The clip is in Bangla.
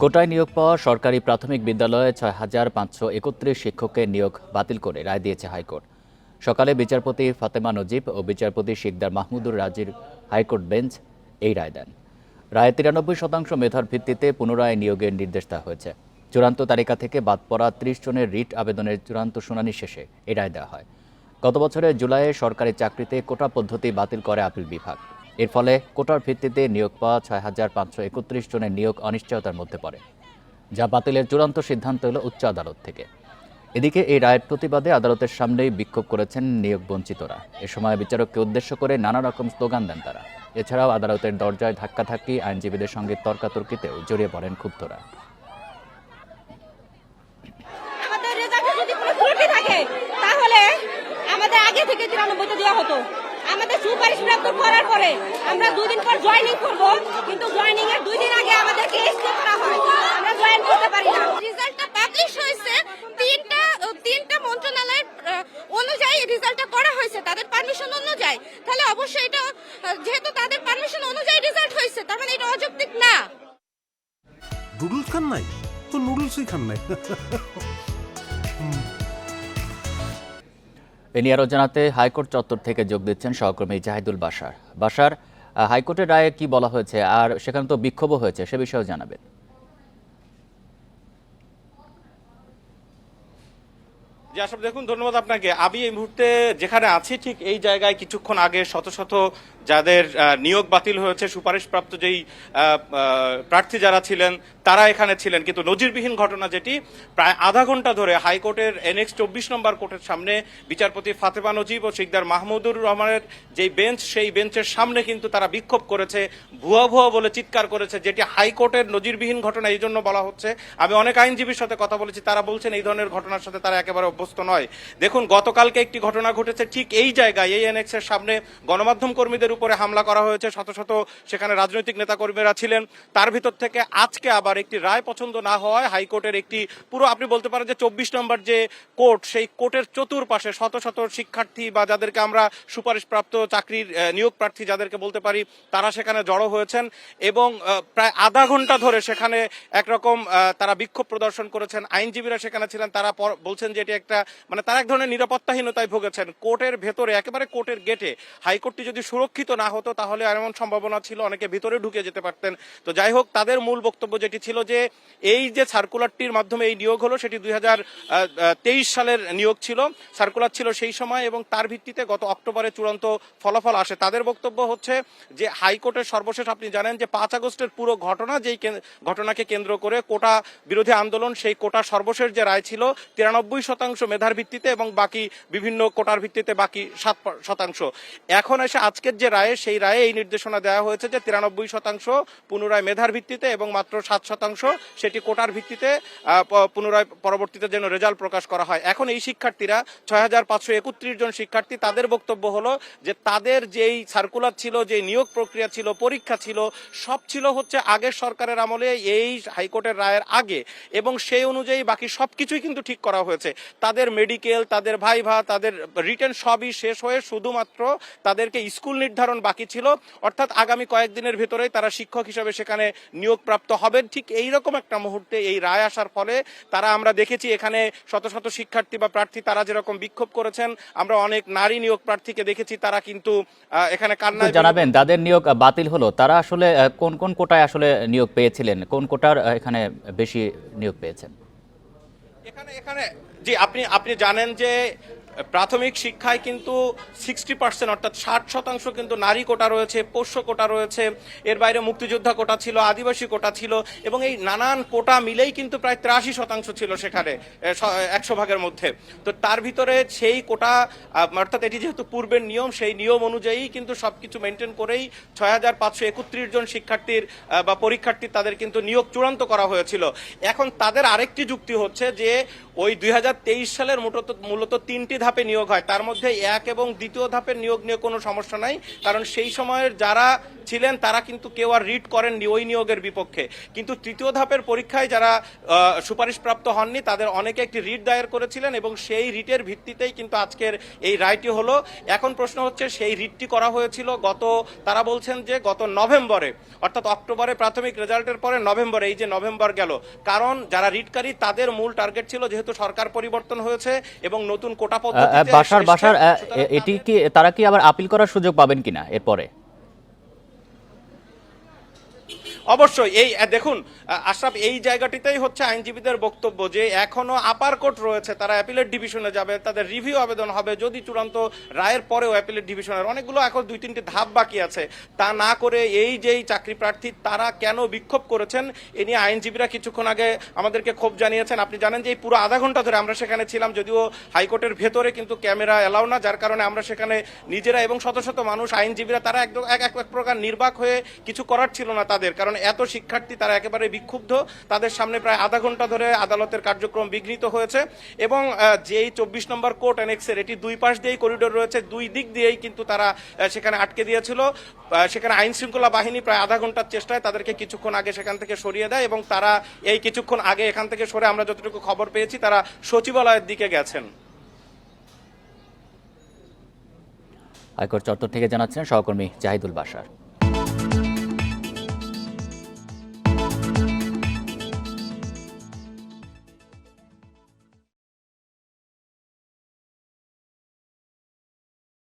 কোটায় নিয়োগ পাওয়া সরকারি প্রাথমিক বিদ্যালয়ে ছয় হাজার পাঁচশো একত্রিশ শিক্ষকের নিয়োগ বাতিল করে রায় দিয়েছে হাইকোর্ট। সকালে বিচারপতি ফাতেমা নজিব ও বিচারপতি শিকদার মাহমুদুর রাজির হাইকোর্ট বেঞ্চ এই রায় দেন। রায়ে তিরানব্বই শতাংশ মেধার ভিত্তিতে পুনরায় নিয়োগের নির্দেশ দেওয়া হয়েছে। চূড়ান্ত তালিকা থেকে বাদ পড়া ত্রিশ জনের রিট আবেদনের চূড়ান্ত শুনানি শেষে এই রায় দেওয়া হয়। গত বছরের জুলাইয়ে সরকারি চাকরিতে কোটা পদ্ধতি বাতিল করে আপিল বিভাগ। এর ফলে কোটার ভিত্তিতে নিয়োগ পাওয়া ছয় হাজার পাঁচশো একত্রিশ জনের নিয়োগ অনিশ্চয়তার মধ্যে পড়ে, যা বাতিলের চূড়ান্ত সিদ্ধান্ত হলো উচ্চ আদালত থেকে। এদিকে এই রায়ের প্রতিবাদে আদালতের সামনেই বিক্ষোভ করেছেন নিয়োগ বঞ্চিতরা এ সময় বিচারককে উদ্দেশ্য করে নানা রকম স্লোগান দেন তারা। এছাড়াও আদালতের দরজায় ধাক্কাধাক্কি আইনজীবীদের সঙ্গে তর্কাতর্কিতেও জড়িয়ে পড়েন ক্ষুব্ধরা। আমাদের আগে থেকে দেওয়া হতো। আমাদের সুপারিশ প্রাপ্ত করার পরে আমরা দুদিন পর জয়েনিং করব কিন্তু জয়েনিং এর দুই দিন আগে আমাদেরকে স্টে করা হয়। আমরা জয়েন করতে পারি না। রেজাল্টটা পাবলিশ হয়েছে। তিনটা তিনটা মন্ত্রণালয়ের অনুযায়ী রেজাল্টটা করা হয়েছে। তাদের পারমিশন অনুযায়ী। তাহলে অবশ্যই এটা যেহেতু তাদের পারমিশন অনুযায়ী রেজাল্ট হয়েছে তার মানে এটা অযৌক্তিক না। নুডলস খান নাই? তো নুডলসই খান নাই। এ নিয়ে জানাতে হাইকোর্ট চত্বর থেকে যোগ দিচ্ছেন সহকর্মী জাহিদুল বাসার বাসার হাইকোর্টের রায়ে কি বলা হয়েছে? আর সেখানে তো বিক্ষোভও হয়েছে, সে বিষয়েও জানাবেন। জি আসলে দেখুন, ধন্যবাদ আপনাকে। আমি এই মুহূর্তে যেখানে আছি, ঠিক এই জায়গায় কিছুক্ষণ আগে শত শত যাদের নিয়োগ বাতিল হয়েছে, সুপারিশপ্রাপ্ত যেই প্রার্থী যারা ছিলেন, তারা এখানে ছিলেন। কিন্তু নজিরবিহীন ঘটনা যেটি, প্রায় আধা ঘণ্টা ধরে হাইকোর্টের এনএক্স চব্বিশ নম্বর কোর্টের সামনে বিচারপতি ফাতেমা নজিব ও শিকদার মাহমুদুর রহমানের যেই বেঞ্চ, সেই বেঞ্চের সামনে কিন্তু তারা বিক্ষোভ করেছে, ভুয়া ভুয়া বলে চিৎকার করেছে, যেটি হাইকোর্টের নজিরবিহীন ঘটনা, এই জন্য বলা হচ্ছে। আমি অনেক আইনজীবীর সাথে কথা বলেছি, তারা বলছেন এই ধরনের ঘটনার সাথে তারা একেবারে অভ্যস্ত নয়। দেখুন, গতকালকে একটি ঘটনা ঘটেছে ঠিক এই জায়গায়। এই এনএক্স এর সামনে গণমাধ্যম কর্মীদের উপরে হামলা করা হয়েছে, শত শত সেখানে রাজনৈতিক নেতাকর্মীরা ছিলেন। তার ভিতর থেকে আজকে আবার একটি রায় পছন্দ না হওয়ায় হাইকোর্টের একটি পুরো, আপনি বলতে পারেন যে চব্বিশ নম্বর যে কোর্ট, সেই কোর্টের চতুর্পাশে শত শত শিক্ষার্থী বা যাদেরকে আমরা সুপারিশপ্রাপ্ত চাকরির নিয়োগ প্রার্থী যাদেরকে বলতে পারি, তারা সেখানে জড়ো হয়েছেন এবং প্রায় আধা ঘণ্টা ধরে সেখানে একরকম তারা বিক্ষোভ প্রদর্শন করেছেন। আইনজীবীরা সেখানে ছিলেন, তারা বলছেন যে এটি একটা মানে তারা এক ধরনের নিরাপত্তাহীনতায় ভুগেছেন। কোর্টের ভেতরে, একেবারে কোর্টের গেটে, হাইকোর্টটি যদি সুরক্ষিত না হতো, তাহলে এমন সম্ভাবনা ছিল, অনেকে ভিতরে ঢুকে যেতে পারতেন। তো যাই হোক, তাদের মূল বক্তব্য যেটি ছিল যে, এই যে সার্কুলারটির মাধ্যমে এই নিয়োগ হলো, সেটি দুই হাজার তেইশ সালের নিয়োগ ছিল। সার্কুলার ছিল সেই সময় এবং তার ভিত্তিতে গত অক্টোবরে চূড়ান্ত ফলাফল আসে। তাদের বক্তব্য হচ্ছে যে, হাইকোর্টের সর্বশেষ আপনি জানেন যে, পাঁচ আগস্টের পুরো ঘটনা, যেই ঘটনাকে কেন্দ্র করে কোটা বিরোধী আন্দোলন, সেই কোটা সর্বশেষ যে রায় ছিল, তিরানব্বই শতাংশ মেধার ভিত্তিতে এবং বাকি বিভিন্ন কোটার ভিত্তিতে বাকি সাত শতাংশ। এখন এসে আজকের যে রায়ে, সেই রায়ে এই নির্দেশনা দেওয়া হয়েছে যে তিরানব্বই শতাংশ পুনরায় মেধার ভিত্তিতে এবং মাত্র সাত শতাংশ সেটি কোটার ভিত্তিতে পুনরায় পরবর্তীতে যেন রেজাল্ট প্রকাশ করা হয়। এখন এই শিক্ষার্থীরা, ছয় হাজার পাঁচশো একত্রিশ জন শিক্ষার্থী, তাদের বক্তব্য হলো যে তাদের যেই সার্কুলার ছিল যে নিয়োগ প্রক্রিয়া ছিল, পরীক্ষা ছিল, সব ছিল হচ্ছে আগের সরকারের আমলে এই হাইকোর্টের রায়ের আগে এবং সেই অনুযায়ী বাকি সবকিছুই কিন্তু ঠিক করা হয়েছে। তাদের মেডিকেল তাদের ভাইভা, তাদের রিটার্ন সবই শেষ হয়ে শুধুমাত্র তাদেরকে স্কুল নির্ধারণ বাকি ছিল। অর্থাৎ আগামী কয়েকদিনের ভেতরেই তারা শিক্ষক হিসেবে সেখানে নিয়োগপ্রাপ্ত হবেন। ঠিক এই রকম একটা মুহূর্তে এই রায় আসার ফলে তারা আমরা দেখেছি এখানে শত শত শিক্ষার্থী বা প্রার্থী তারা যেরকম বিক্ষোভ করেছেন, আমরা অনেক নারী নিয়োগ প্রার্থীকে দেখেছি, তারা কিন্তু এখানে একটু জানাবেন, যাদের নিয়োগ বাতিল হলো, তারা আসলে কোন কোন কোটায় আসলে নিয়োগ পেয়েছিলেন? কোন কোটার এখানে বেশি নিয়োগ পেয়েছেন? এখানে এখানে। জি আপনি আপনি জানেন যে প্রাথমিক শিক্ষায় কিন্তু সিক্সটি পার্সেন্ট অর্থাৎ ষাট শতাংশ কিন্তু নারী কোটা রয়েছে, পোষ্য কোটা রয়েছে, এর বাইরে মুক্তিযোদ্ধা কোটা ছিল, আদিবাসী কোটা ছিল, এবং এই নানান কোটা মিলেই কিন্তু প্রায় তিরাশি শতাংশ ছিল সেখানে একশো ভাগের মধ্যে। তো তার ভিতরে সেই কোটা অর্থাৎ এটি যেহেতু পূর্বের নিয়ম, সেই নিয়ম অনুযায়ী কিন্তু সব কিছু মেনটেন করেই ছয় হাজার পাঁচশো একত্রিশ জন শিক্ষার্থীর বা পরীক্ষার্থী তাদের কিন্তু নিয়োগ চূড়ান্ত করা হয়েছিল। এখন তাদের আরেকটি যুক্তি হচ্ছে যে ওই দুই হাজার তেইশ সালের মূলত মূলত তিনটি ধাপে নিয়োগ হয়। তার মধ্যে এক এবং দ্বিতীয় ধাপের নিয়োগ নিয়ে কোনো সমস্যা নাই। কারণ সেই সময়ের যারা ছিলেন তারা কিন্তু কেউ আর রিট করেননি ওই নিয়োগের বিপক্ষে। কিন্তু তৃতীয় ধাপের পরীক্ষায় যারা সুপারিশপ্রাপ্ত হননি তাদের অনেকে একটি রিট দায়ের করেছিলেন এবং সেই রিটের ভিত্তিতেই কিন্তু আজকের এই রায়টি হলো। এখন প্রশ্ন হচ্ছে সেই রিটটি করা হয়েছিল গত তারা বলছেন যে গত নভেম্বরে অর্থাৎ অক্টোবরে প্রাথমিক রেজাল্টের পরে নভেম্বরে এই যে নভেম্বর গেল। কারণ যারা রিটকারী তাদের মূল টার্গেট ছিল যেহেতু সরকার পরিবর্তন হয়েছে এবং নতুন কোটা আহ, বাসার বাসার এটি কি তারা কি আবার আপিল করার সুযোগ পাবেন কিনা এরপরে? অবশ্যই, এই দেখুন আশরাফ, এই জায়গাটিতেই হচ্ছে আইনজীবীদের বক্তব্য যে এখনও আপার কোর্ট রয়েছে, তারা অ্যাপিলেট ডিভিশনে যাবে, তাদের রিভিউ আবেদন হবে, যদি চূড়ান্ত রায়ের পরেও অ্যাপিলেট ডিভিশনের অনেকগুলো এখন দুই, তিনটি ধাপ বাকি আছে, তা না করে এই যেই চাকরি প্রার্থী, তারা কেন বিক্ষোভ করেছেন, এ নিয়ে আইনজীবীরা কিছুক্ষণ আগে আমাদেরকে ক্ষোভ জানিয়েছেন। আপনি জানেন যে এই পুরো আধা ঘণ্টা ধরে আমরা সেখানে ছিলাম, যদিও হাইকোর্টের ভেতরে কিন্তু ক্যামেরা এলাও না, যার কারণে আমরা সেখানে নিজেরা এবং শত শত মানুষ, আইনজীবীরা, তারা একদম এক এক এক প্রকার নির্বাক হয়ে কিছু করার ছিল না তাদের, কারণ এত শিক্ষার্থী তারা একেবারে বিক্ষুব্ধ। তাদের সামনে প্রায় আধা ঘণ্টা ধরে আদালতের কার্যক্রম বিঘ্নিত হয়েছে এবং যেই চব্বিশ নম্বর কোর্ট অ্যানেক্সের এটি দুই পাশ দিয়েই করিডোর রয়েছে, দুই দিক দিয়েই কিন্তু তারা সেখানে আটকে দিয়েছিল। সেখানে আইন শৃঙ্খলা বাহিনী প্রায় আধা ঘণ্টার চেষ্টায় তাদেরকে কিছুক্ষণ আগে সেখান থেকে সরিয়ে দেয় এবং তারা এই কিছুক্ষণ আগে এখান থেকে সরে আমরা যতটুকু খবর পেয়েছি, তারা সচিবালয়ের দিকে গেছেন। হাইকোর্ট চত্বর থেকে জানাচ্ছেন সহকর্মী জাহিদুল বাসার